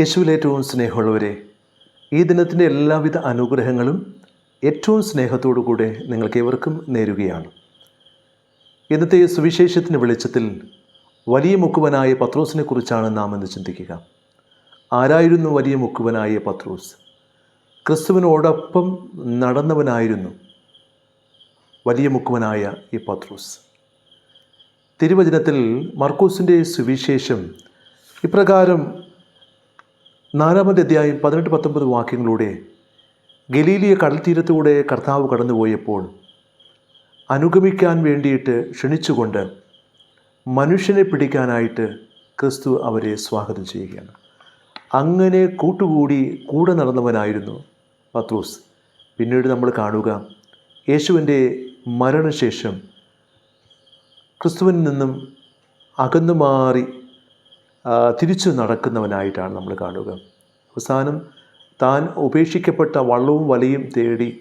യേശുവിൽ ഏറ്റവും സ്നേഹമുള്ളവരെ ഈ ദിനത്തിന്റെ എല്ലാവിധ അനുഗ്രഹങ്ങളും ഏറ്റവും സ്നേഹത്തോടു കൂടെ നിങ്ങൾക്ക് ഏവർക്കും നേരുകയാണ്. ഇന്നത്തെ സുവിശേഷത്തിന്റെ വെളിച്ചത്തിൽ വലിയ മുക്കുവനായ പത്രോസിനെ കുറിച്ചാണ് നാം എന്ന് ചിന്തിക്കുക. ആരായിരുന്നു വലിയ മുക്കുവനായ പത്രോസ്? ക്രിസ്തുവിനോടൊപ്പം നടന്നവനായിരുന്നു വലിയ മുക്കുവനായ ഈ പത്രോസ്. തിരുവചനത്തിൽ മർക്കൂസിന്റെ സുവിശേഷം ഇപ്രകാരം നാലാമത്തെ അധ്യായം പതിനെട്ട് പത്തൊമ്പത് വാക്യങ്ങളുടെ ഗലീലിയ കടൽ തീരത്തൂടെ കർത്താവ് കടന്നുപോയപ്പോൾ അനുഗമിക്കാൻ വേണ്ടിയിട്ട് ക്ഷണിച്ചുകൊണ്ട് മനുഷ്യനെ പിടിക്കാനായിട്ട് ക്രിസ്തു അവരെ സ്വാഗതം ചെയ്യുകയാണ്. അങ്ങനെ കൂട്ടുകൂടി കൂടെ നടന്നവനായിരുന്നു പത്രോസ്. പിന്നീട് നമ്മൾ കാണുക യേശുവിന്റെ മരണശേഷം ക്രിസ്തുവിൽ നിന്നും അകന്നു മാറി തിരിച്ചു നടക്കുന്നവനായിട്ടാണ് നമ്മൾ കാണുക. അവസാനം താൻ ഉപേക്ഷിക്കപ്പെട്ട വള്ളവും വലയും തേടി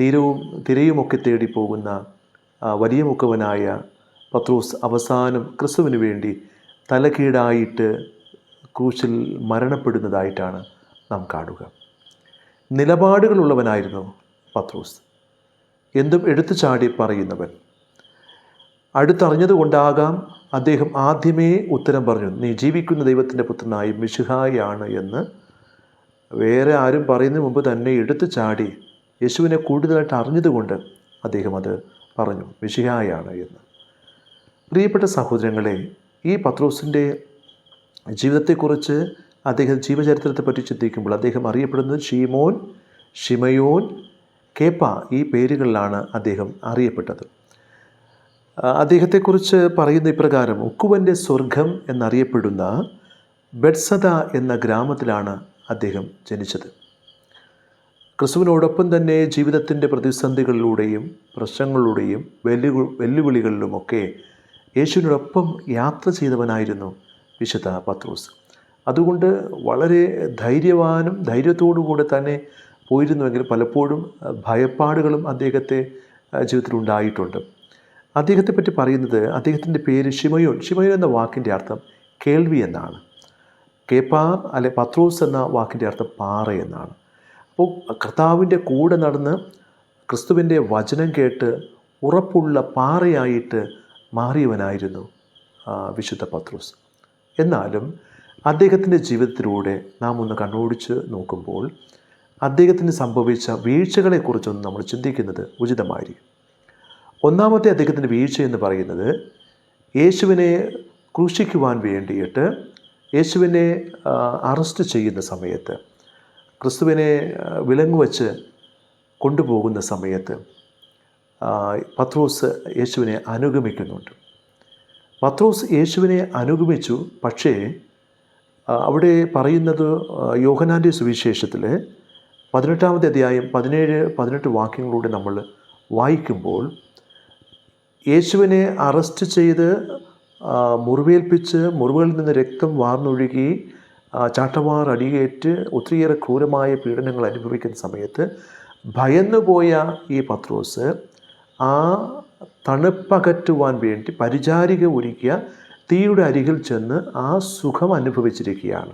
തീരവും തിരയുമൊക്കെ തേടി പോകുന്ന വലിയ മുഖവനായ പത്രോസ് അവസാനം ക്രിസ്തുവിന് വേണ്ടി തലകീടായിട്ട് ക്രൂശിൽ മരണപ്പെടുന്നതായിട്ടാണ് നാം കാണുക. നിലപാടുകളുള്ളവനായിരുന്നു പത്രോസ്. എന്തും എടുത്തു ചാടി പറയുന്നവൻ. അടുത്തറിഞ്ഞതുകൊണ്ടാകാം അദ്ദേഹം ആദ്യമേ ഉത്തരം പറഞ്ഞു നീ ജീവിക്കുന്ന ദൈവത്തിന്റെ പുത്രനായി മിശുഹായാണ് എന്ന്. വേറെ ആരും പറയുന്നതിന് മുമ്പ് തന്നെ എടുത്തു ചാടി യേശുവിനെ കൂടുതലായിട്ട് അറിഞ്ഞതുകൊണ്ട് അദ്ദേഹം അത് പറഞ്ഞു മിശിഹായാണ് എന്ന്. പ്രിയപ്പെട്ട സഹോദരങ്ങളെ ഈ പത്രോസിന്റെ ജീവിതത്തെക്കുറിച്ച് അദ്ദേഹം ജീവചരിത്രത്തെ പറ്റി ചിന്തിക്കുമ്പോൾ അദ്ദേഹം അറിയപ്പെടുന്നത് ഷീമോൻ ഷിമയോൻ കേപ്പ ഈ പേരുകളിലാണ് അദ്ദേഹം അറിയപ്പെട്ടത്. അദ്ദേഹത്തെക്കുറിച്ച് പറയുന്ന ഇപ്രകാരം ഉക്കുവന്റെ സ്വർഗം എന്നറിയപ്പെടുന്ന ബെഡ്സദ എന്ന ഗ്രാമത്തിലാണ് അദ്ദേഹം ജനിച്ചത്. ക്രിസ്തുവിനോടൊപ്പം തന്നെ ജീവിതത്തിന്റെ പ്രതിസന്ധികളിലൂടെയും പ്രശ്നങ്ങളിലൂടെയും വെല്ലു വെല്ലുവിളികളിലുമൊക്കെ യേശുവിനോടൊപ്പം യാത്ര ചെയ്തവനായിരുന്നു വിശുദ്ധ പത്രോസ്. അതുകൊണ്ട് വളരെ ധൈര്യവാനും ധൈര്യത്തോടു കൂടെ തന്നെ പോയിരുന്നുവെങ്കിൽ പലപ്പോഴും ഭയപ്പാടുകളും അദ്ദേഹത്തെ ജീവിതത്തിൽ ജീവിതത്തിലുണ്ടായിട്ടുണ്ട്. അദ്ദേഹത്തെ പറ്റി പറയുന്നത് അദ്ദേഹത്തിന്റെ പേര് ഷിമയോൻ ഷിമയോൻ എന്ന വാക്കിന്റെ അർത്ഥം കേൾവി എന്നാണ്. കേപ്പാർ അല്ലെ പത്രോസ് എന്ന വാക്കിന്റെ അർത്ഥം പാറ എന്നാണ്. അപ്പോൾ കർത്താവിന്റെ കൂടെ നടന്ന് ക്രിസ്തുവിന്റെ വചനം കേട്ട് ഉറപ്പുള്ള പാറയായിട്ട് മാറിയവനായിരുന്നു വിശുദ്ധ പത്രോസ്. എന്നാലും അദ്ദേഹത്തിന്റെ ജീവിതത്തിലൂടെ നാം ഒന്ന് കണ്ണോടിച്ച് നോക്കുമ്പോൾ അദ്ദേഹത്തിന് സംഭവിച്ച വീഴ്ചകളെക്കുറിച്ചൊന്നും നമ്മൾ ചിന്തിക്കുന്നത് ഉചിതമായിരിക്കും. ഒന്നാമത്തെ അദ്ദേഹത്തിന്റെ വീഴ്ച എന്ന് പറയുന്നത് യേശുവിനെ ക്രൂശിക്കുവാൻ വേണ്ടിയിട്ട് യേശുവിനെ അറസ്റ്റ് ചെയ്യുന്ന സമയത്ത് ക്രിസ്തുവിനെ വിലങ്ങുവച്ച് വിലങ്ങ് വച്ച് കൊണ്ടുപോകുന്ന സമയത്ത് പത്രോസ് യേശുവിനെ അനുഗമിക്കുന്നുണ്ട്. പത്രോസ് യേശുവിനെ അനുഗമിച്ചു പക്ഷേ അവിടെ പറയുന്നത് യോഹനാന്റെ സുവിശേഷത്തിൽ പതിനെട്ടാമത്തെ അധ്യായം പതിനേഴ് പതിനെട്ട് വാക്യങ്ങളിലൂടെ നമ്മൾ വായിക്കുമ്പോൾ യേശുവിനെ അറസ്റ്റ് ചെയ്ത് മുറിവേൽപ്പിച്ച് മുറിവുകളിൽ നിന്ന് രക്തം വാർന്നൊഴുകി ചാട്ടവാർ അടിയേറ്റ് ഒത്തിരിയേറെ ക്രൂരമായ പീഡനങ്ങൾ അനുഭവിക്കുന്ന സമയത്ത് ഭയന്നുപോയ ഈ പത്രോസ് ആ തണുപ്പകറ്റുവാൻ വേണ്ടി പരിചാരിക ഒരുക്കിയ തീയുടെ അരികിൽ ചെന്ന് ആ സുഖം അനുഭവിച്ചിരിക്കുകയാണ്.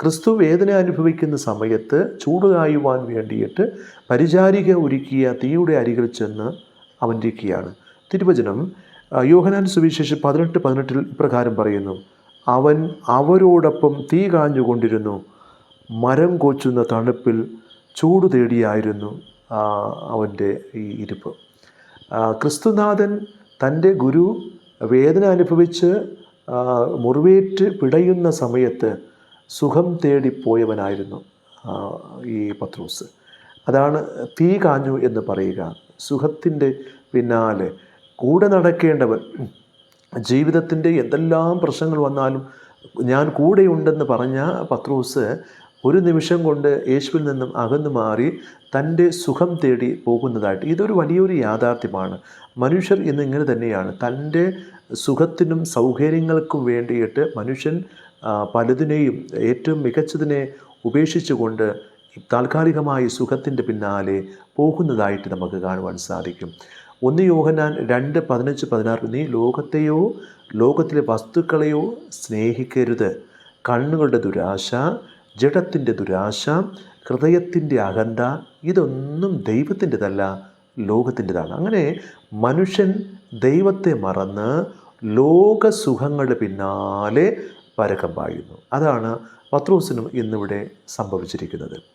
ക്രിസ്തു വേദന അനുഭവിക്കുന്ന സമയത്ത് ചൂട് കായുവാൻ വേണ്ടിയിട്ട് പരിചാരിക ഒരുക്കിയ തീയുടെ അരികിൽ ചെന്ന് അവൻ ഇരിക്കുകയാണ് തിരുവചനം യോഹനാൻ സുവിശേഷം പതിനെട്ട് പതിനെട്ടിൽ ഇപ്രകാരം പറയുന്നു. അവൻ അവരോടൊപ്പം തീ കാഞ്ഞുകൊണ്ടിരുന്നു. മരം കൊച്ചുന്ന തണുപ്പിൽ ചൂട് തേടിയായിരുന്നു അവന്റെ ഈ ഇരിപ്പ്. ക്രിസ്തുനാഥൻ തന്റെ ഗുരു വേദന അനുഭവിച്ച് മുറിവേറ്റ് പിടയുന്ന സമയത്ത് സുഖം തേടിപ്പോയവനായിരുന്നു ഈ പത്രോസ്. അതാണ് തീ കാഞ്ഞു എന്ന് പറയുക. സുഖത്തിന്റെ പിന്നാലെ കൂടെ നടക്കേണ്ടവൻ. ജീവിതത്തിന്റെ എന്തെല്ലാം പ്രശ്നങ്ങൾ വന്നാലും ഞാൻ കൂടെയുണ്ടെന്ന് പറഞ്ഞ പത്രോസ് ഒരു നിമിഷം കൊണ്ട് യേശുവിൽ നിന്നും അകന്നു മാറി തന്റെ സുഖം തേടി പോകുന്നതായിട്ട്. ഇതൊരു വലിയൊരു യാഥാർത്ഥ്യമാണ്. മനുഷ്യർ ഇന്ന് ഇങ്ങനെ തന്നെയാണ്. തന്റെ സുഖത്തിനും സൗകര്യങ്ങൾക്കും വേണ്ടിയിട്ട് മനുഷ്യൻ പലതിനെയും ഏറ്റവും മികച്ചതിനെ ഉപേക്ഷിച്ചുകൊണ്ട് താൽക്കാലികമായി സുഖത്തിന്റെ പിന്നാലെ പോകുന്നതായിട്ട് നമുക്ക് കാണുവാൻ സാധിക്കും. ഒന്ന് യോഹനാൻ രണ്ട് പതിനഞ്ച് പതിനാറ്. നീ ലോകത്തെയോ ലോകത്തിലെ വസ്തുക്കളെയോ സ്നേഹിക്കരുത്. കണ്ണുകളുടെ ദുരാശ ജഡത്തിന്റെ ദുരാശ ഹൃദയത്തിന്റെ അഹന്ത ഇതൊന്നും ദൈവത്തിന്റെതല്ല ലോകത്തിന്റെതാണ്. അങ്ങനെ മനുഷ്യൻ ദൈവത്തെ മറന്ന് ലോകസുഖങ്ങളുടെ പിന്നാലെ പരക്കം പായുന്നു. അതാണ് പത്രോസിനും ഇന്നിവിടെ സംഭവിച്ചിരിക്കുന്നത്.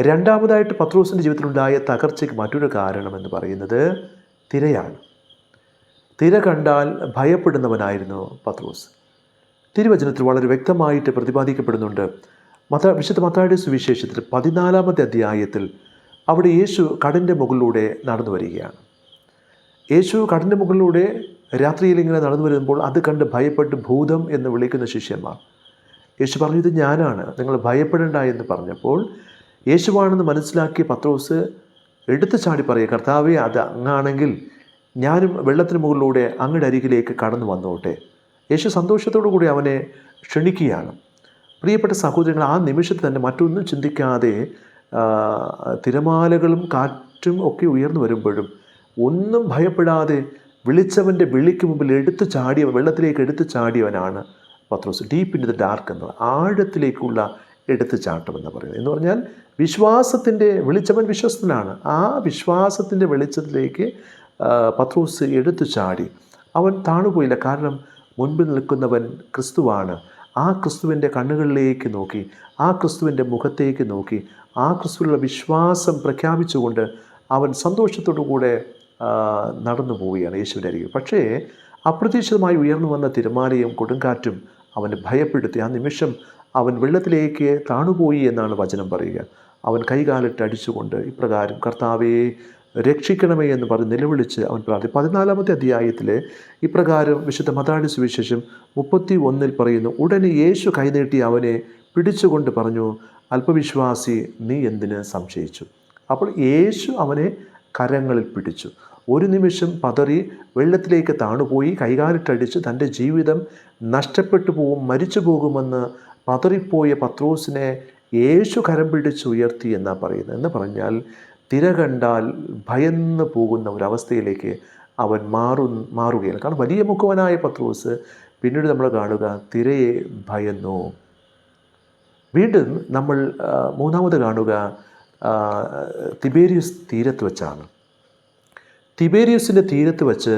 രണ്ടാമതായിട്ട് പത്രോസിന്റെ ജീവിതത്തിലുണ്ടായ തകർച്ചയ്ക്ക് മറ്റൊരു കാരണമെന്ന് പറയുന്നത് തിരയാണ്. തിര കണ്ടാൽ ഭയപ്പെടുന്നവനായിരുന്നു പത്രോസ്. തിരുവചനത്തിൽ വളരെ വ്യക്തമായിട്ട് പ്രതിപാദിക്കപ്പെടുന്നുണ്ട്. മത വിശുദ്ധ മത്തായുടെ സുവിശേഷത്തിൽ പതിനാലാമത്തെ അധ്യായത്തിൽ അവിടെ യേശു കടന്റെ മുകളിലൂടെ നടന്നു വരികയാണ്. യേശു കടന്റെ മുകളിലൂടെ രാത്രിയിൽ ഇങ്ങനെ നടന്നു വരുമ്പോൾ അത് കണ്ട് ഭയപ്പെട്ട് ഭൂതം എന്ന് വിളിക്കുന്ന ശിഷ്യന്മാർ യേശു പറഞ്ഞു ഇത് ഞാനാണ്. നിങ്ങൾ ഭയപ്പെടേണ്ട എന്ന് പറഞ്ഞപ്പോൾ യേശുവാണെന്ന് മനസ്സിലാക്കിയ പത്രോസ് എടുത്തു ചാടി പറയുക കർത്താവെ അത് അങ്ങാണെങ്കിൽ ഞാനും വെള്ളത്തിന് മുകളിലൂടെ അങ്ങയുടെ അരികിലേക്ക് കടന്നു വന്നോട്ടെ. യേശു സന്തോഷത്തോടു കൂടി അവനെ ക്ഷണിക്കുകയാണ്. പ്രിയപ്പെട്ട സഹോദരങ്ങൾ ആ നിമിഷത്തിൽ തന്നെ മറ്റൊന്നും ചിന്തിക്കാതെ തിരമാലകളും കാറ്റും ഒക്കെ ഉയർന്നു വരുമ്പോഴും ഒന്നും ഭയപ്പെടാതെ വിളിച്ചവന്റെ വിളിക്ക് മുമ്പിൽ എടുത്തു ചാടിയവൻ വെള്ളത്തിലേക്ക് എടുത്തു ചാടിയവനാണ് Pathros. Deep in the dark എന്നത് ആഴത്തിലേക്കുള്ള എടുത്തു ചാട്ടമെന്ന് പറയുന്നത്. എന്ന് പറഞ്ഞാൽ വിശ്വാസത്തിന്റെ വിളിച്ചവൻ വിശ്വസ്തനാണ്. ആ വിശ്വാസത്തിന്റെ വെളിച്ചത്തിലേക്ക് പത്രോസ് എടുത്തു ചാടി. അവൻ താണുപോയില്ല. കാരണം മുൻപിൽ നിൽക്കുന്നവൻ ക്രിസ്തുവാണ്. ആ ക്രിസ്തുവിന്റെ കണ്ണുകളിലേക്ക് നോക്കി ആ ക്രിസ്തുവിന്റെ മുഖത്തേക്ക് നോക്കി ആ ക്രിസ്തുവിലുള്ള വിശ്വാസം പ്രഖ്യാപിച്ചുകൊണ്ട് അവൻ സന്തോഷത്തോടു കൂടെ നടന്നു പോവുകയാണ് യേശുവിന്റെ അരികിൽ. പക്ഷേ അപ്രതീക്ഷിതമായി ഉയർന്നു വന്ന തിരമാലയും കൊടുങ്കാറ്റും അവനെ ഭയപ്പെടുത്തി. ആ നിമിഷം അവൻ വെള്ളത്തിലേക്ക് താണുപോയി എന്നാണ് വചനം പറയുക. അവൻ കൈകാലിട്ട് അടിച്ചുകൊണ്ട് ഇപ്രകാരം കർത്താവെ രക്ഷിക്കണമേ എന്ന് പറഞ്ഞ് നിലവിളിച്ച് അവൻ പ്രാർത്ഥി പതിനാലാമത്തെ അധ്യായത്തിൽ ഇപ്രകാരം വിശുദ്ധ മതാടി സുവിശേഷം മുപ്പത്തി ഒന്നിൽ പറയുന്നു ഉടനെ യേശു കൈനീട്ടി അവനെ പിടിച്ചുകൊണ്ട് പറഞ്ഞു അല്പവിശ്വാസി നീ എന്തിന് സംശയിച്ചു? അപ്പോൾ യേശു അവനെ കരങ്ങളിൽ പിടിച്ചു. ഒരു നിമിഷം പതറി വെള്ളത്തിലേക്ക് താണുപോയി കൈകാലിട്ടടിച്ച് തന്റെ ജീവിതം നഷ്ടപ്പെട്ടു പോകും മരിച്ചു പോകുമെന്ന് പതറിപ്പോയ പത്രോസിനെ യേശു കരം പിടിച്ച് ഉയർത്തി എന്നാണ് പറയുന്നത്. എന്ന് പറഞ്ഞാൽ തിര കണ്ടാൽ ഭയന്ന് പോകുന്ന ഒരവസ്ഥയിലേക്ക് അവൻ മാറു മാറുകയാണ്. കാരണം വലിയ മുഖവനായ പത്രോസ് പിന്നീട് നമ്മൾ കാണുക തിരയെ ഭയന്നു. വീണ്ടും നമ്മൾ മൂന്നാമത് കാണുക തിബേരിയസ് തീരത്ത് വെച്ചാണ്. തിബേരിയസിന്റെ തീരത്ത് വെച്ച്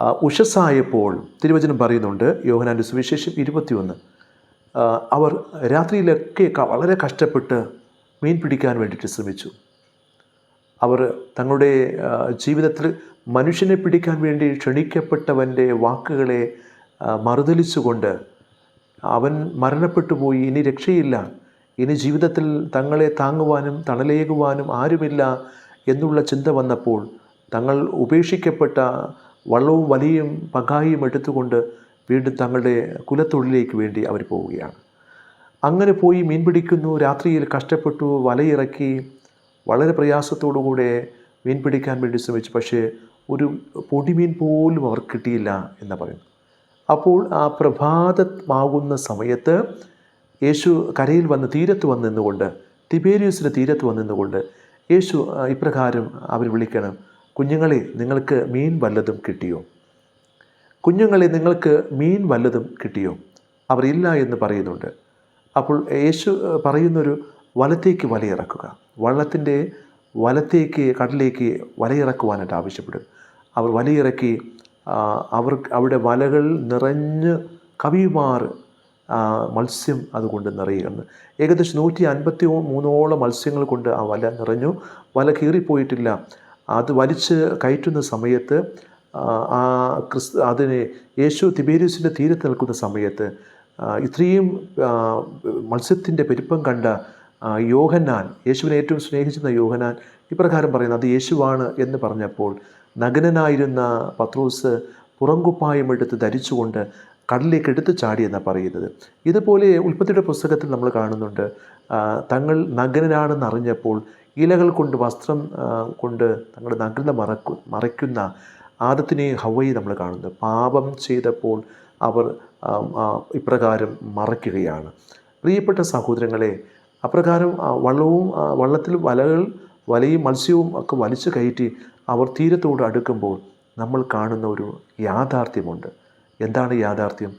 ഉഷസ്സായപ്പോൾ തിരുവചനം പറയുന്നുണ്ട് യോഹനാന്റെ സുവിശേഷം ഇരുപത്തിയൊന്ന്. അവർ രാത്രിയിലൊക്കെ വളരെ കഷ്ടപ്പെട്ട് മീൻ പിടിക്കാൻ വേണ്ടിയിട്ട് ശ്രമിച്ചു. അവർ തങ്ങളുടെ ജീവിതത്തിൽ മനുഷ്യനെ പിടിക്കാൻ വേണ്ടി ക്ഷണിക്കപ്പെട്ടവന്റെ വാക്കുകളെ മറുതലിച്ചുകൊണ്ട് അവൻ മരണപ്പെട്ടു പോയി ഇനി രക്ഷയില്ല. ഇനി ജീവിതത്തിൽ തങ്ങളെ താങ്ങുവാനും തണലേകുവാനും ആരുമില്ല എന്നുള്ള ചിന്ത വന്നപ്പോൾ തങ്ങൾ ഉപേക്ഷിക്കപ്പെട്ട വള്ളവും വലിയും പകായും എടുത്തുകൊണ്ട് വീണ്ടും തങ്ങളുടെ കുലത്തൊഴിലേക്ക് വേണ്ടി അവർ പോവുകയാണ്. അങ്ങനെ പോയി മീൻ പിടിക്കുന്നു രാത്രിയിൽ കഷ്ടപ്പെട്ടു വലയിറക്കി വളരെ പ്രയാസത്തോടുകൂടെ മീൻ പിടിക്കാൻ വേണ്ടി ശ്രമിച്ചു. പക്ഷേ ഒരു പൊടിമീൻ പോലും അവർ കിട്ടിയില്ല എന്ന് പറയുന്നു. അപ്പോൾ ആ പ്രഭാതമാകുന്ന സമയത്ത് യേശു കരയിൽ വന്ന് തീരത്ത് വന്നിന്നുകൊണ്ട് തിബേരിയസിന്റെ തീരത്ത് വന്നിന്നുകൊണ്ട് യേശു ഇപ്രകാരം അവർ വിളിക്കണം. കുഞ്ഞുങ്ങളെ നിങ്ങൾക്ക് മീൻ വല്ലതും കിട്ടിയോ? കുഞ്ഞുങ്ങളെ നിങ്ങൾക്ക് മീൻ വല്ലതും കിട്ടിയോ? അവർ ഇല്ല എന്ന് പറയുന്നുണ്ട്. അപ്പോൾ യേശു പറയുന്നൊരു വലത്തേക്ക് വലയിറക്കുക. വള്ളത്തിന്റെ വലത്തേക്ക് കടലേക്ക് വലയിറക്കുവാനായിട്ട് ആവശ്യപ്പെടും. അവർ വലയിറക്കി അവർ അവിടെ വലകൾ നിറഞ്ഞ് കവിയുമാർ മത്സ്യം അതുകൊണ്ട് നിറയുകയാണ്. ഏകദേശം നൂറ്റി അൻപത്തി മൂന്നോളം മത്സ്യങ്ങൾ കൊണ്ട് ആ വല നിറഞ്ഞു. വല കീറിപ്പോയിട്ടില്ല. അത് വലിച്ച് കയറ്റുന്ന സമയത്ത് ആ, ക്രിസ്തു അതിനെ യേശു തിബേരിയസിന്റെ തീരത്ത് നിൽക്കുന്ന സമയത്ത് ഇത്രയും മത്സ്യത്തിന്റെ പെരുപ്പം കണ്ട യോഹന്നാൻ യേശുവിനെ ഏറ്റവും സ്നേഹിച്ചിരുന്ന യോഹന്നാൻ ഇപ്രകാരം പറയുന്നത് അത് യേശുവാണ് എന്ന് പറഞ്ഞപ്പോൾ നഗ്നനായിരുന്ന പത്രോസ് പുറംകുപ്പായം എടുത്ത് ധരിച്ചുകൊണ്ട് കടലിലേക്ക് എടുത്തു ചാടി എന്നാണ് പറയുന്നത്. ഇതുപോലെ ഉൽപ്പത്തിയുടെ പുസ്തകത്തിൽ നമ്മൾ കാണുന്നുണ്ട് തങ്ങൾ നഗ്നനാണെന്ന് അറിഞ്ഞപ്പോൾ ഇലകൾ കൊണ്ട് വസ്ത്രം കൊണ്ട് തങ്ങളുടെ നഗ്നത മറക്കു മറയ്ക്കുന്ന ആദത്തിനെ ഹവയെ നമ്മൾ കാണുന്നു പാപം ചെയ്തപ്പോൾ അവർ ഇപ്രകാരം മറയ്ക്കുകയാണ്. പ്രിയപ്പെട്ട സഹോദരങ്ങളെ അപ്രകാരം വള്ളവും വള്ളത്തിൽ വലകൾ വലയും മത്സ്യവും ഒക്കെ വലിച്ചു കയറ്റി അവർ തീരത്തോട് അടുക്കുമ്പോൾ നമ്മൾ കാണുന്ന ഒരു യാഥാർത്ഥ്യമുണ്ട്. എന്താണ് യാഥാർത്ഥ്യം?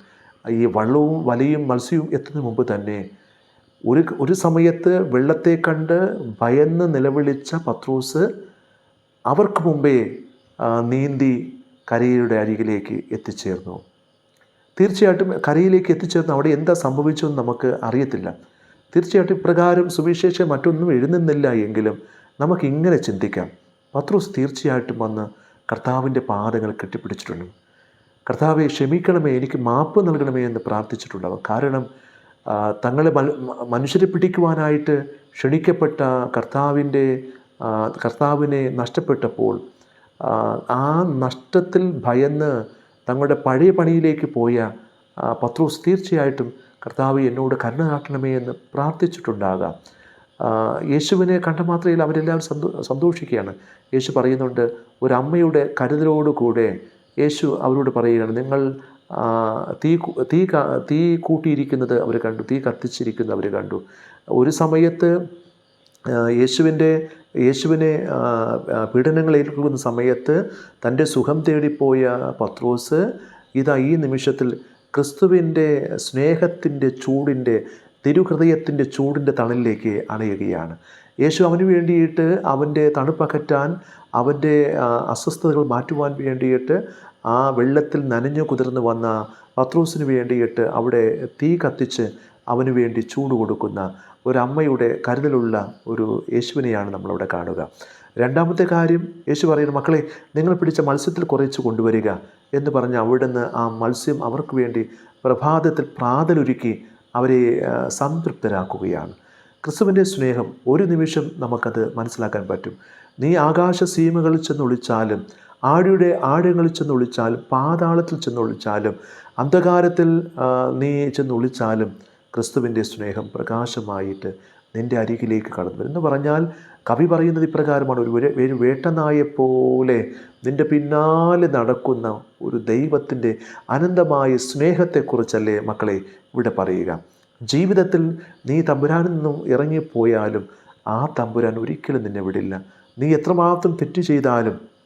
ഈ വള്ളവും വലയും മത്സ്യവും എത്തുന്ന മുമ്പ് തന്നെ ഒരു ഒരു സമയത്ത് വെള്ളത്തെ കണ്ട് ഭയന്ന് നിലവിളിച്ച പത്രോസ് അവർക്ക് മുമ്പേ നീന്തി കരയുടെ അരികിലേക്ക് എത്തിച്ചേർന്നു. തീർച്ചയായിട്ടും കരയിലേക്ക് എത്തിച്ചേർന്ന് അവിടെ എന്താ സംഭവിച്ചതെന്ന് നമുക്ക് അറിയത്തില്ല. തീർച്ചയായിട്ടും ഇപ്രകാരം സുവിശേഷം മറ്റൊന്നും എഴുതുന്നില്ല എങ്കിലും നമുക്ക് ഇങ്ങനെ ചിന്തിക്കാം. പത്രോസ് തീർച്ചയായിട്ടും വന്ന് കർത്താവിന്റെ പാദങ്ങൾ കെട്ടിപ്പിടിച്ചിട്ടുണ്ട്. കർത്താവെ ക്ഷമിക്കണമേ എനിക്ക് മാപ്പ് നൽകണമേ എന്ന് പ്രാർത്ഥിച്ചിട്ടുണ്ടാവും കാരണം തങ്ങളെ മനുഷ്യരെ പിടിക്കുവാനായിട്ട് ക്ഷണിക്കപ്പെട്ട കർത്താവിന്റെ കർത്താവിനെ നഷ്ടപ്പെട്ടപ്പോൾ ആ, നഷ്ടത്തിൽ ഭയന്ന് തങ്ങളുടെ പഴയ പണിയിലേക്ക് പോയ പത്രോസ് തീർച്ചയായിട്ടും കർത്താവ് എന്നോട് കരുണ കാട്ടണമേ എന്ന് പ്രാർത്ഥിച്ചിട്ടുണ്ടാകാം. യേശുവിനെ കണ്ട മാത്രയിൽ അവരെല്ലാം സന്തോ സന്തോഷിക്കുകയാണ്. യേശു പറയുന്നുണ്ട് ഒരമ്മയുടെ കരുതലോടുകൂടെ യേശു അവരോട് പറയുകയാണ് നിങ്ങൾ തീ തീ തീ കൂട്ടിയിരിക്കുന്നത് അവർ കണ്ടു തീ കത്തിച്ചിരിക്കുന്നത് അവർ കണ്ടു. ഒരു സമയത്ത് യേശുവിന്റെ യേശുവിനെ പീഡനങ്ങൾ ഏൽക്കുന്ന സമയത്ത് തന്റെ സുഖം തേടിപ്പോയ പത്രോസ് ഇതാ ഈ നിമിഷത്തിൽ ക്രിസ്തുവിന്റെ സ്നേഹത്തിന്റെ ചൂടിന്റെ തിരുഹൃദയത്തിന്റെ ചൂടിന്റെ തണലിലേക്ക് അണയുകയാണ്. യേശു അവന് വേണ്ടിയിട്ട് അവന്റെ തണുപ്പകറ്റാൻ അവന്റെ അസ്വസ്ഥതകൾ മാറ്റുവാൻ വേണ്ടിയിട്ട് ആ വെള്ളത്തിൽ നനഞ്ഞു കുതിർന്നു വന്ന പത്രോസിന് വേണ്ടിയിട്ട് അവിടെ തീ കത്തിച്ച് അവന് വേണ്ടി ചൂട് കൊടുക്കുന്ന ഒരമ്മയുടെ കരുതലുള്ള ഒരു യേശുവിനെയാണ് നമ്മളവിടെ കാണുക. രണ്ടാമത്തെ കാര്യം യേശു പറയുന്നു മക്കളെ നിങ്ങൾ പിടിച്ച മത്സ്യത്തിൽ കുറച്ച് കൊണ്ടുവരിക എന്ന് പറഞ്ഞ് അവിടുന്ന് ആ മത്സ്യം അവർക്ക് വേണ്ടി പ്രഭാതത്തിൽ പ്രാതലൊരുക്കി അവരെ സംതൃപ്തരാക്കുകയാണ്. ക്രിസ്തുവിന്റെ സ്നേഹം ഒരു നിമിഷം നമുക്കത് മനസ്സിലാക്കാൻ പറ്റും. നീ ആകാശ സീമകളിൽ ചെന്നൊളിച്ചാലും ആടിയുടെ ആഴങ്ങളിൽ ചെന്നൊളിച്ചാലും പാതാളത്തിൽ ചെന്ന് ഒളിച്ചാലും അന്ധകാരത്തിൽ നീ ചെന്ന് ഒളിച്ചാലും ക്രിസ്തുവിന്റെ സ്നേഹം പ്രകാശമായിട്ട് നിന്റെ അരികിലേക്ക് കടന്നു വരും. എന്ന് പറഞ്ഞാൽ കവി പറയുന്നത് ഇപ്രകാരമാണ്. ഒരു ഒരു വേട്ടനായെപ്പോലെ നിന്റെ പിന്നാലെ നടക്കുന്ന ഒരു ദൈവത്തിന്റെ അനന്തമായ സ്നേഹത്തെക്കുറിച്ചല്ലേ മക്കളെ ഇവിടെ പറയുക. ജീവിതത്തിൽ നീ തമ്പുരാനിൽ നിന്നും ഇറങ്ങിപ്പോയാലും ആ തമ്പുരാൻ ഒരിക്കലും നിന്നെ വിടില്ല. നീ എത്രമാത്രം തെറ്റ് ചെയ്താലും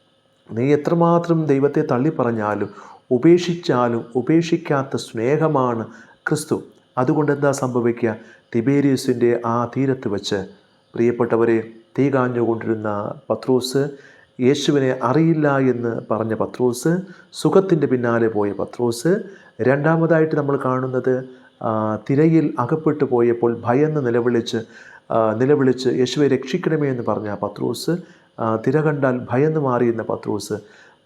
നീ എത്രമാത്രം ദൈവത്തെ തള്ളിപ്പറഞ്ഞാലും ഉപേക്ഷിച്ചാലും ഉപേക്ഷിക്കാത്ത സ്നേഹമാണ് ക്രിസ്തു. അതുകൊണ്ട് എന്താ സംഭവിക്കുക? തിബേരിയസിന്റെ ആ തീരത്ത് വെച്ച് പ്രിയപ്പെട്ടവരെ തീ കാഞ്ഞുകൊണ്ടിരുന്ന പത്രോസ് യേശുവിനെ അറിയില്ല എന്ന് പറഞ്ഞ പത്രോസ് സുഖത്തിന്റെ പിന്നാലെ പോയ പത്രോസ് രണ്ടാമതായിട്ട് നമ്മൾ കാണുന്നത് തിരയിൽ അകപ്പെട്ടു പോയപ്പോൾ ഭയന്ന് നിലവിളിച്ച് നിലവിളിച്ച് യേശുവെ രക്ഷിക്കണമേ എന്ന് പറഞ്ഞ പത്രോസ് തിര കണ്ടാൽ ഭയന്ന് മാറിയെന്ന പത്രോസ്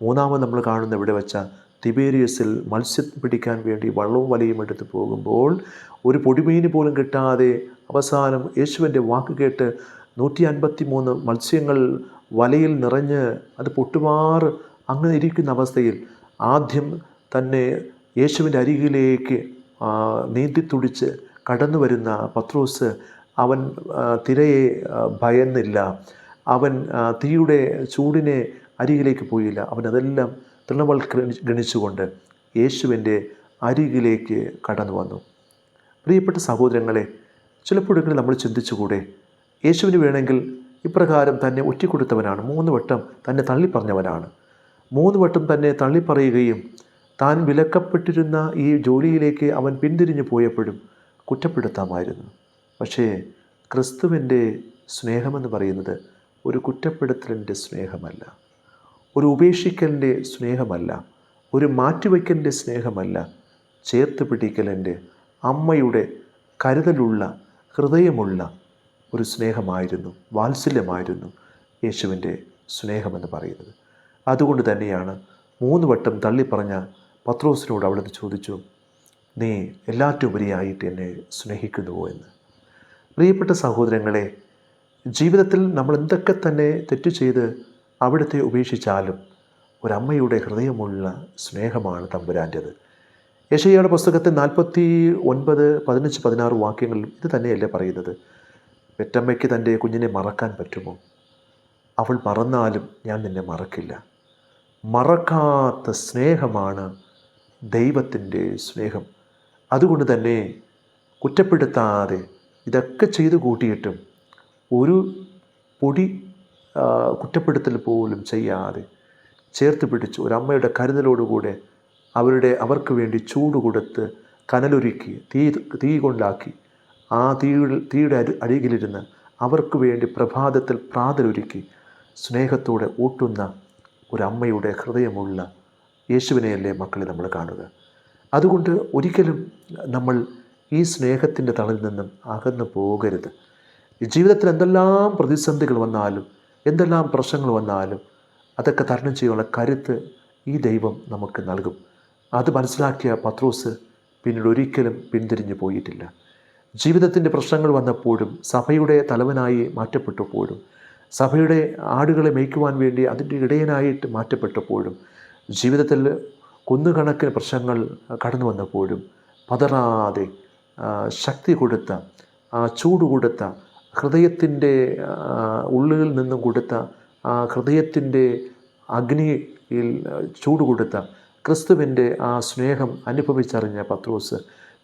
മൂന്നാമത് നമ്മൾ കാണുന്ന ഇവിടെ വെച്ച തിബേരിയസിൽ മത്സ്യം പിടിക്കാൻ വേണ്ടി വള്ളവും വലയും എടുത്ത് പോകുമ്പോൾ ഒരു പൊടിമീന് പോലും കിട്ടാതെ അവസാനം യേശുവിന്റെ വാക്ക് കേട്ട് നൂറ്റി അൻപത്തി മൂന്ന് മത്സ്യങ്ങൾ വലയിൽ നിറഞ്ഞ് അത് പൊട്ടുമാർ അങ്ങനെ ഇരിക്കുന്ന അവസ്ഥയിൽ ആദ്യം തന്നെ യേശുവിന്റെ അരികിലേക്ക് നീന്തി നീന്തിത്തുടിച്ച് കടന്നു വരുന്ന പത്രോസ് അവൻ തിരയെ ഭയന്നില്ല. അവൻ തീയുടെ ചൂടിനെ അരികിലേക്ക് പോയില്ല. അവൻ അതെല്ലാം തൃണവൽ ഗണിച്ചുകൊണ്ട് യേശുവിന്റെ അരികിലേക്ക് കടന്നു വന്നു. പ്രിയപ്പെട്ട സഹോദരങ്ങളെ ചിലപ്പോഴെങ്കിലും നമ്മൾ ചിന്തിച്ചുകൂടെ യേശുവിന് വേണമെങ്കിൽ ഇപ്രകാരം തന്നെ ഒറ്റിക്കൊടുത്തവനാണ്. മൂന്ന് വട്ടം തന്നെ തള്ളിപ്പറഞ്ഞവനാണ്. മൂന്ന് വട്ടം തന്നെ തള്ളിപ്പറയുകയും താൻ വിലക്കപ്പെട്ടിരുന്ന ഈ ജോലിയിലേക്ക് അവൻ പിന്തിരിഞ്ഞു പോയപ്പോഴും കുറ്റപ്പെടുത്താമായിരുന്നു. പക്ഷേ ക്രിസ്തുവിന്റെ സ്നേഹമെന്ന് പറയുന്നത് ഒരു കുറ്റപ്പെടുത്തലിന്റെ സ്നേഹമല്ല ഒരു ഉപേക്ഷിക്കലിന്റെ സ്നേഹമല്ല ഒരു മാറ്റിവെക്കലിന്റെ സ്നേഹമല്ല ചേർത്ത് പിടിക്കലിന്റെ അമ്മയുടെ കരുതലുള്ള ഹൃദയമുള്ള ഒരു സ്നേഹമായിരുന്നു വാത്സല്യമായിരുന്നു യേശുവിന്റെ സ്നേഹമെന്ന് പറയുന്നത്. അതുകൊണ്ട് തന്നെയാണ് മൂന്ന് വട്ടം തള്ളിപ്പറഞ്ഞ പത്രോസിനോട് അവിടുന്ന് ചോദിച്ചു നീ എല്ലാറ്റുപരിയായിട്ട് എന്നെ സ്നേഹിക്കുന്നുവോ? എന്ന്. പ്രിയപ്പെട്ട സഹോദരങ്ങളെ ജീവിതത്തിൽ നമ്മൾ എന്തൊക്കെ തന്നെ തെറ്റ് ചെയ്ത് അവിടുത്തെ ഉപേക്ഷിച്ചാലും ഒരമ്മയുടെ ഹൃദയമുള്ള സ്നേഹമാണ് തമ്പുരാന്റെത്. യശയ്യയുടെ പുസ്തകത്തിൽ നാൽപ്പത്തി ഒൻപത് പതിനഞ്ച് പതിനാറ് വാക്യങ്ങളിൽ ഇത് തന്നെയല്ലേ പറയുന്നത്? പെറ്റമ്മയ്ക്ക് തന്റെ കുഞ്ഞിനെ മറക്കാൻ പറ്റുമോ? അവൾ മറന്നാലും ഞാൻ നിന്നെ മറക്കില്ല. മറക്കാത്ത സ്നേഹമാണ് ദൈവത്തിന്റെ സ്നേഹം. അതുകൊണ്ട് തന്നെ കുറ്റപ്പെടുത്താതെ ഇതൊക്കെ ചെയ്തു കൂട്ടിയിട്ടും ഒരു പൊടി കുറ്റപ്പെടുത്തൽ പോലും ചെയ്യാതെ ചേർത്ത് പിടിച്ച് ഒരമ്മയുടെ കരുതലോടുകൂടെ അവരുടെ അവർക്ക് വേണ്ടി ചൂട് കൊടുത്ത് കനലൊരുക്കി തീ തീ കൊണ്ടാക്കി ആ തീയുടെ തീയുടെ അരി അരികിലിരുന്ന് അവർക്ക് വേണ്ടി പ്രഭാതത്തിൽ പ്രാതലൊരുക്കി സ്നേഹത്തോടെ ഊട്ടുന്ന ഒരമ്മയുടെ ഹൃദയമുള്ള യേശുവിനെയല്ലേ മക്കളെ നമ്മൾ കാണുക? അതുകൊണ്ട് ഒരിക്കലും നമ്മൾ ഈ സ്നേഹത്തിന്റെ തളിൽ നിന്നും അകന്നു പോകരുത്. ജീവിതത്തിൽ എന്തെല്ലാം പ്രതിസന്ധികൾ വന്നാലും എന്തെല്ലാം പ്രശ്നങ്ങൾ വന്നാലും അതൊക്കെ തരണം ചെയ്യാനുള്ള കരുത്ത് ഈ ദൈവം നമുക്ക് നൽകും. അത് മനസ്സിലാക്കിയ പത്രോസ് പിന്നീട് ഒരിക്കലും പിന്തിരിഞ്ഞു പോയിട്ടില്ല. ജീവിതത്തിന്റെ പ്രശ്നങ്ങൾ വന്നപ്പോഴും സഭയുടെ തലവനായി മാറ്റപ്പെട്ടപ്പോഴും സഭയുടെ ആടുകളെ മേയ്ക്കുവാൻ വേണ്ടി അതിന്റെ ഇടയനായിട്ട് മാറ്റപ്പെട്ടപ്പോഴും ജീവിതത്തിൽ കുന്നുകണക്കിന് പ്രശ്നങ്ങൾ കടന്നു വന്നപ്പോഴും പതറാതെ ശക്തി കൊടുത്ത ചൂട് കൊടുത്ത ഹൃദയത്തിന്റെ ഉള്ളിൽ നിന്നും കൊടുത്ത ആ ഹൃദയത്തിന്റെ അഗ്നിയിൽ ചൂട് കൊടുത്ത ക്രിസ്തുവിന്റെ ആ സ്നേഹം അനുഭവിച്ചറിഞ്ഞ പത്രോസ്.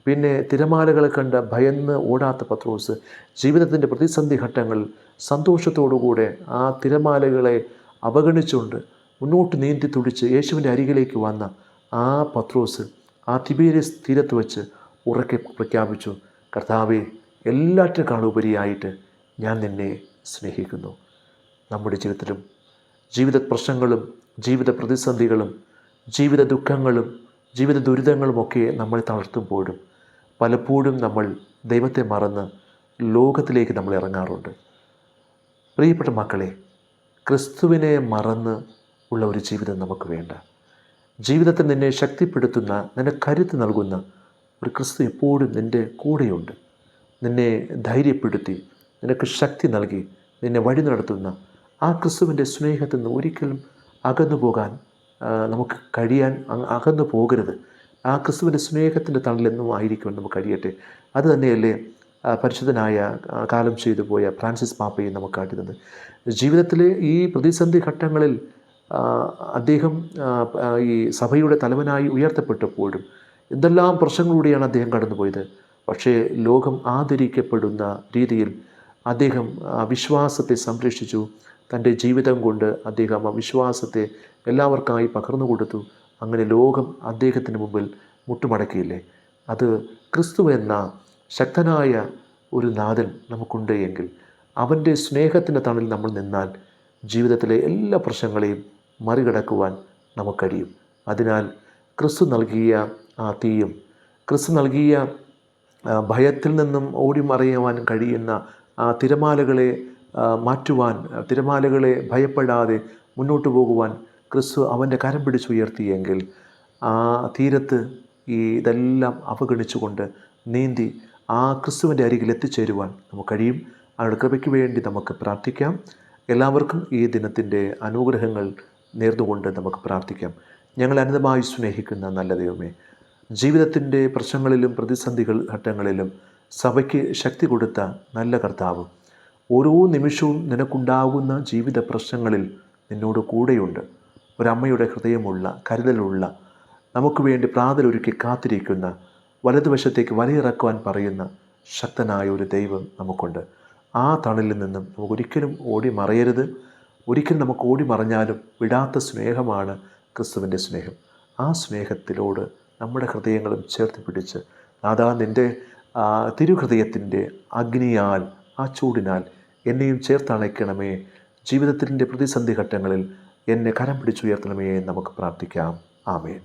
പിന്നെ തിരമാലകളെ കണ്ട് ഭയന്ന് ഓടാത്ത പത്രോസ്. ജീവിതത്തിന്റെ പ്രതിസന്ധി ഘട്ടങ്ങളിൽ സന്തോഷത്തോടുകൂടെ ആ തിരമാലകളെ അവഗണിച്ചുകൊണ്ട് മുന്നോട്ട് നീന്തി തുടിച്ച് യേശുവിന്റെ അരികിലേക്ക് വന്ന ആ പത്രോസ് ആ തിബേരിയസ് തീരത്ത് വെച്ച് ഉറക്കെ പ്രഖ്യാപിച്ചു. കർത്താവെ എല്ലാറ്റിനേക്കാൾ ഉപരിയായിട്ട് ഞാൻ നിന്നെ സ്നേഹിക്കുന്നു. നമ്മുടെ ജീവിതത്തിലും ജീവിത പ്രശ്നങ്ങളും ജീവിത പ്രതിസന്ധികളും ജീവിത ദുഃഖങ്ങളും ജീവിത ദുരിതങ്ങളുമൊക്കെ നമ്മളെ തളർത്തുമ്പോഴും പലപ്പോഴും നമ്മൾ ദൈവത്തെ മറന്ന് ലോകത്തിലേക്ക് നമ്മൾ ഇറങ്ങാറുണ്ട്. പ്രിയപ്പെട്ട മക്കളെ ക്രിസ്തുവിനെ മറന്ന് ഉള്ള ഒരു ജീവിതം നമുക്ക് വേണ്ട. ജീവിതത്തിൽ നിന്നെ ശക്തിപ്പെടുത്തുന്ന നിന്നെ കരുത്ത് നൽകുന്ന ഒരു ക്രിസ്തു എപ്പോഴും നിന്റെ കൂടെയുണ്ട്. നിന്നെ ധൈര്യപ്പെടുത്തി നിനക്ക് ശക്തി നൽകി നിന്നെ വഴി നടത്തുന്ന ആ ക്രിസ്തുവിന്റെ സ്നേഹത്തിൽ നിന്ന് ഒരിക്കലും അകന്നു പോകാൻ നമുക്ക് കഴിയാൻ അകന്നു പോകരുത്. ആ ക്രിസ്തുവിന്റെ സ്നേഹത്തിന്റെ തണലെന്നും ആയിരിക്കും നമുക്ക് കഴിയട്ടെ. അത് തന്നെയല്ലേ പരിശുദ്ധനായ കാലം ചെയ്തു പോയ ഫ്രാൻസിസ് പാപ്പയെ നമുക്ക് കാട്ടുന്നത് ജീവിതത്തിലെ ഈ പ്രതിസന്ധി ഘട്ടങ്ങളിൽ അദ്ദേഹം ഈ സഭയുടെ തലവനായി ഉയർത്തപ്പെട്ടപ്പോഴും എന്തെല്ലാം പ്രശ്നങ്ങളിലൂടെയാണ് അദ്ദേഹം കടന്നുപോയത്? പക്ഷേ ലോകം ആദരിക്കപ്പെടുന്ന രീതിയിൽ അദ്ദേഹം വിശ്വാസത്തെ സംരക്ഷിച്ചു. തന്റെ ജീവിതം കൊണ്ട് അദ്ദേഹം ആ വിശ്വാസത്തെ എല്ലാവർക്കായി പകർന്നു കൊടുത്തു. അങ്ങനെ ലോകം അദ്ദേഹത്തിന് മുമ്പിൽ മുട്ടുമടക്കിയില്ലേ? അത് ക്രിസ്തു എന്ന ശക്തനായ ഒരു നാഥൻ നമുക്കുണ്ട് എങ്കിൽ അവന്റെ സ്നേഹത്തിന്റെ തണലിൽ നമ്മൾ നിന്നാൽ ജീവിതത്തിലെ എല്ലാ പ്രശ്നങ്ങളെയും മറികടക്കുവാൻ നമുക്ക് കഴിയും. അതിനാൽ ക്രിസ്തു നൽകിയ ആ തീയും ക്രിസ്തു നൽകിയ ഭയത്തിൽ നിന്നും ഓടി മറയുവാൻ കഴിയുന്ന ആ തിരമാലകളെ മാറ്റുവാൻ തിരമാലകളെ ഭയപ്പെടാതെ മുന്നോട്ട് പോകുവാൻ ക്രിസ്തു അവന്റെ കരം പിടിച്ചുയർത്തിയെങ്കിൽ ആ തീരത്ത് ഈ ഇതെല്ലാം അവഗണിച്ചുകൊണ്ട് നീന്തി ആ ക്രിസ്തുവിന്റെ അരികിൽ എത്തിച്ചേരുവാൻ നമുക്ക് കഴിയും. അവരുടെ കൃപയ്ക്ക് വേണ്ടി നമുക്ക് പ്രാർത്ഥിക്കാം. എല്ലാവർക്കും ഈ ദിനത്തിന്റെ അനുഗ്രഹങ്ങൾ നേർന്നുകൊണ്ട് നമുക്ക് പ്രാർത്ഥിക്കാം. ഞങ്ങൾ അനന്തമായി സ്നേഹിക്കുന്ന നല്ല ദൈവമേ ജീവിതത്തിന്റെ പ്രശ്നങ്ങളിലും പ്രതിസന്ധികൾ ഘട്ടങ്ങളിലും സഭയ്ക്ക് ശക്തി കൊടുത്ത നല്ല കർത്താവ്. ഓരോ നിമിഷവും നിനക്കുണ്ടാകുന്ന ജീവിത പ്രശ്നങ്ങളിൽ നിന്നോട് കൂടെയുണ്ട്. ഒരമ്മയുടെ ഹൃദയമുള്ള കരുതലുള്ള നമുക്ക് വേണ്ടി പ്രാതലൊരുക്കി കാത്തിരിക്കുന്ന വലതുവശത്തേക്ക് വലയിറക്കുവാൻ പറയുന്ന ശക്തനായ ഒരു ദൈവം നമുക്കുണ്ട്. ആ തണലിൽ നിന്നും നമുക്ക് ഒരിക്കലും ഓടി മറയരുത്. ഒരിക്കലും നമുക്ക് ഓടി മറഞ്ഞാലും വിടാത്ത സ്നേഹമാണ് ക്രിസ്തുവിന്റെ സ്നേഹം. ആ സ്നേഹത്തിലോട് നമ്മുടെ ഹൃദയങ്ങളും ചേർത്ത് പിടിച്ച് നാഥാ നിന്റെ തിരുഹൃദയത്തിന്റെ അഗ്നിയാൽ ആ ചൂടിനാൽ എന്നെയും ചേർത്തണയ്ക്കണമേ. ജീവിതത്തിന്റെ പ്രതിസന്ധി ഘട്ടങ്ങളിൽ എന്നെ കരം പിടിച്ചുയർത്തണമേ നമുക്ക് പ്രാർത്ഥിക്കാം. ആമേൻ.